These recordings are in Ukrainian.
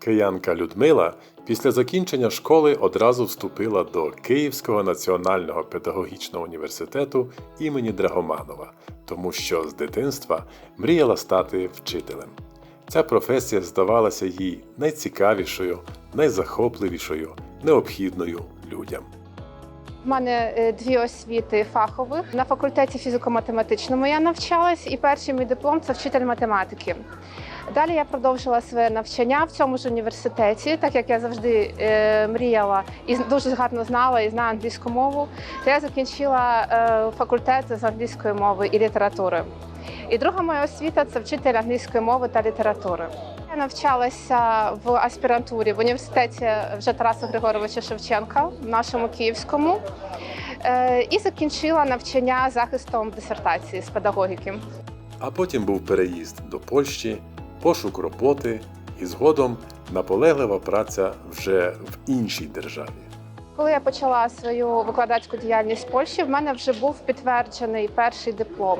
Киянка Людмила після закінчення школи одразу вступила до Київського національного педагогічного університету імені Драгоманова, тому що з дитинства мріяла стати вчителем. Ця професія здавалася їй найцікавішою, найзахопливішою, необхідною людям. У мене е, дві освіти фахових. На факультеті фізико-математичному я навчалась, і перший мій диплом це вчитель математики. Далі я продовжила своє навчання в цьому ж університеті, так як я завжди е, мріяла і дуже гарно знала і знаю англійську мову. То я закінчила е, факультет з англійської мови і літератури. І друга моя освіта це вчитель англійської мови та літератури. Навчалася в аспірантурі в університеті вже Тараса Григоровича Шевченка в нашому київському Е, і закінчила навчання захистом дисертації з педагогіки. А потім був переїзд до Польщі, пошук роботи і згодом наполеглива праця вже в іншій державі. Коли я почала свою викладацьку діяльність в Польщі, в мене вже був підтверджений перший диплом.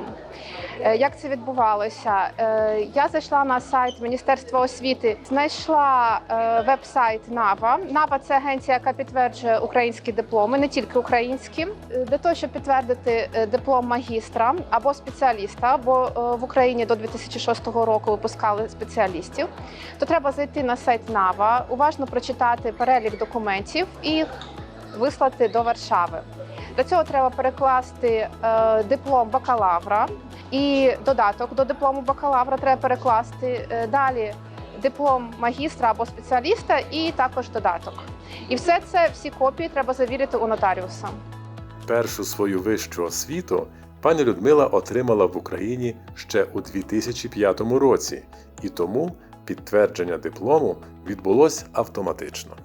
Е, Як це відбувалося? Е, Я зайшла на сайт Міністерства освіти, знайшла е, веб-сайт НАВА. НАВА це агенція, яка підтверджує українські дипломи, не тільки українські. Для того, щоб підтвердити диплом магістра або спеціаліста, бо в Україні до 2006 року випускали спеціалістів, то треба зайти на сайт НАВА, уважно прочитати перелік документів і вислати до Варшави. Для цього треба перекласти е, диплом бакалавра і додаток до диплому бакалавра треба перекласти е, далі диплом магістра або спеціаліста, і також додаток. І все це, всі копії треба завірити у нотаріуса. Першу свою вищу освіту пані Людмила отримала в Україні ще у 2005 році, і тому підтвердження диплому відбулось автоматично.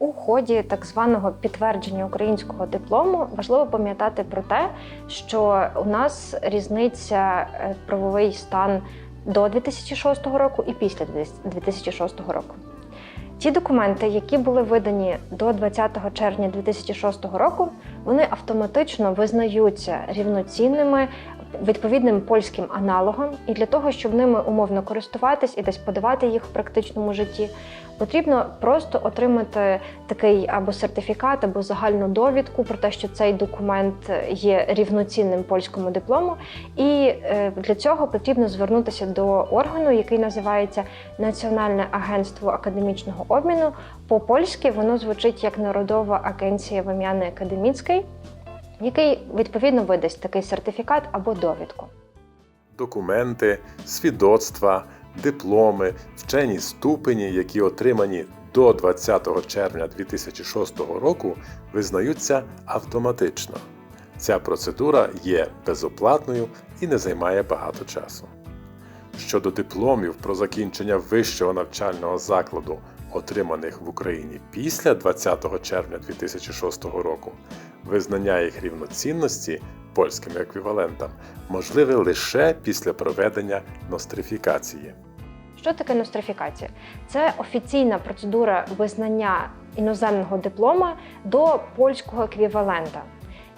У ході так званого підтвердження українського диплому важливо пам'ятати про те, що у нас різниця е, правовий стан до 2006 року і після 2006 року. Ті документи, які були видані до 20 червня 2006 року, вони автоматично визнаються рівноцінними відповідним польським аналогом, і для того, щоб ними умовно користуватись і десь подавати їх в практичному житті, потрібно просто отримати такий або сертифікат, або загальну довідку про те, що цей документ є рівноцінним польському диплому. І е, для цього потрібно звернутися до органу, який називається Національне агентство академічного обміну. По польськи воно звучить як Народова агенція вим'яни академіцький, який відповідно видасть такий сертифікат або довідку. Документи, свідоцтва, дипломи, вчені ступені, які отримані до 20 червня 2006 року, визнаються автоматично. Ця процедура є безоплатною і не займає багато часу. Щодо дипломів про закінчення вищого навчального закладу, отриманих в Україні після 20 червня 2006 року, визнання їх рівноцінності польським еквівалентам можливе лише після проведення нострифікації. Що таке нострифікація? Це офіційна процедура визнання іноземного диплома до польського еквівалента.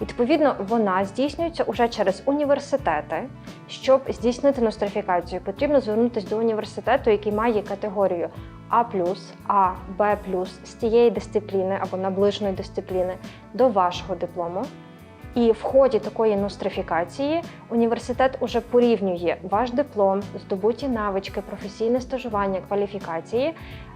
Відповідно, вона здійснюється уже через університети. Щоб здійснити нострифікацію, потрібно звернутися до університету, який має категорію А, А, Б з тієї дисципліни або наближеної дисципліни до вашого диплому. І в ході такої нострифікації університет уже порівнює ваш диплом, здобуті навички, професійне стажування, кваліфікації,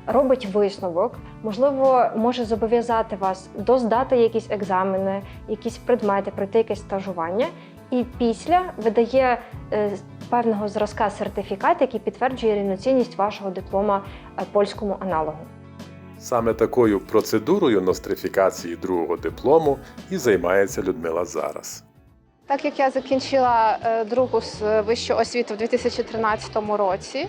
робить висновок, можливо, може зобов'язати вас доздати якісь екзамени, якісь предмети, пройти якесь стажування. І після видає е, певного зразка сертифікат, який підтверджує рівноцінність вашого диплома е, польському аналогу. Саме такою процедурою нострифікації другого диплому і займається Людмила зараз. Так як я закінчила е, другу с- вищу освіту в 2013 році,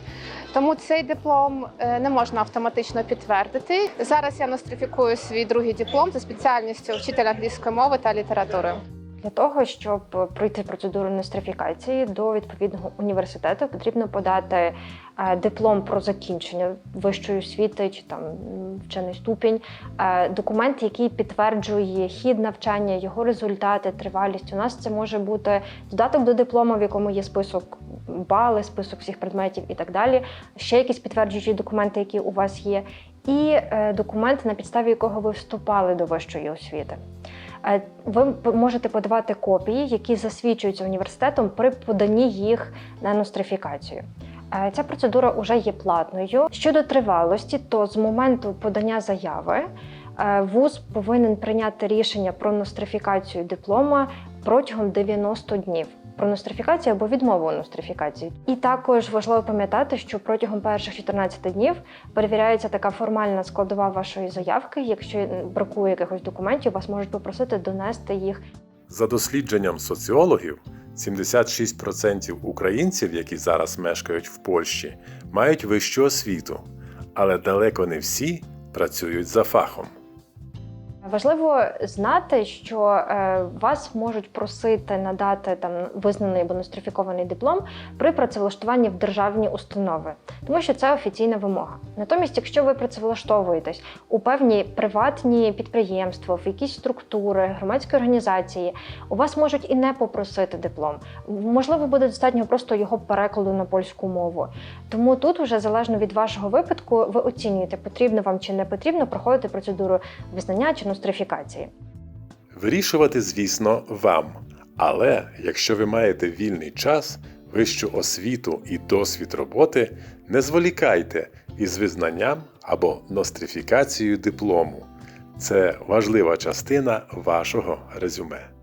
тому цей диплом е, не можна автоматично підтвердити. Зараз я нострифікую свій другий диплом за спеціальністю вчитель англійської мови та літератури. Для того, щоб пройти процедуру нострифікації до відповідного університету, потрібно подати е, диплом про закінчення вищої освіти чи там вчений ступінь, е, документ, який підтверджує хід навчання, його результати, тривалість. У нас це може бути додаток до диплому, в якому є список бали, список всіх предметів і так далі. Ще якісь підтверджуючі документи, які у вас є. і е, документ, на підставі якого ви вступали до вищої освіти. Ви можете подавати копії, які засвідчуються університетом при поданні їх на нострифікацію. Ця процедура вже є платною. Щодо тривалості, то з моменту подання заяви е, вуз повинен прийняти рішення про нострифікацію диплома протягом 90 днів. Про нострифікацію або відмову у нострифікації. І також важливо пам'ятати, що протягом перших 14 днів перевіряється така формальна складова вашої заявки. Якщо бракує якихось документів, вас можуть попросити донести їх За дослідженням соціологів, 76% українців, які зараз мешкають в Польщі, мають вищу освіту, але далеко не всі працюють за фахом. Важливо знати, що е, вас можуть просити надати там визнаний або нострифікований диплом при працевлаштуванні в державні установи, тому що це офіційна вимога. Натомість, якщо ви працевлаштовуєтесь у певні приватні підприємства, в якісь структури, громадські організації, у вас можуть і не попросити диплом. Можливо, буде достатньо просто його перекладу на польську мову. Тому тут, вже залежно від вашого випадку, ви оцінюєте, потрібно вам чи не потрібно проходити процедуру визнання чи нострифікації. Вирішувати, звісно, вам. Але якщо ви маєте вільний час, вищу освіту і досвід роботи, не зволікайте із визнанням або нострифікацією диплому. Це важлива частина вашого резюме.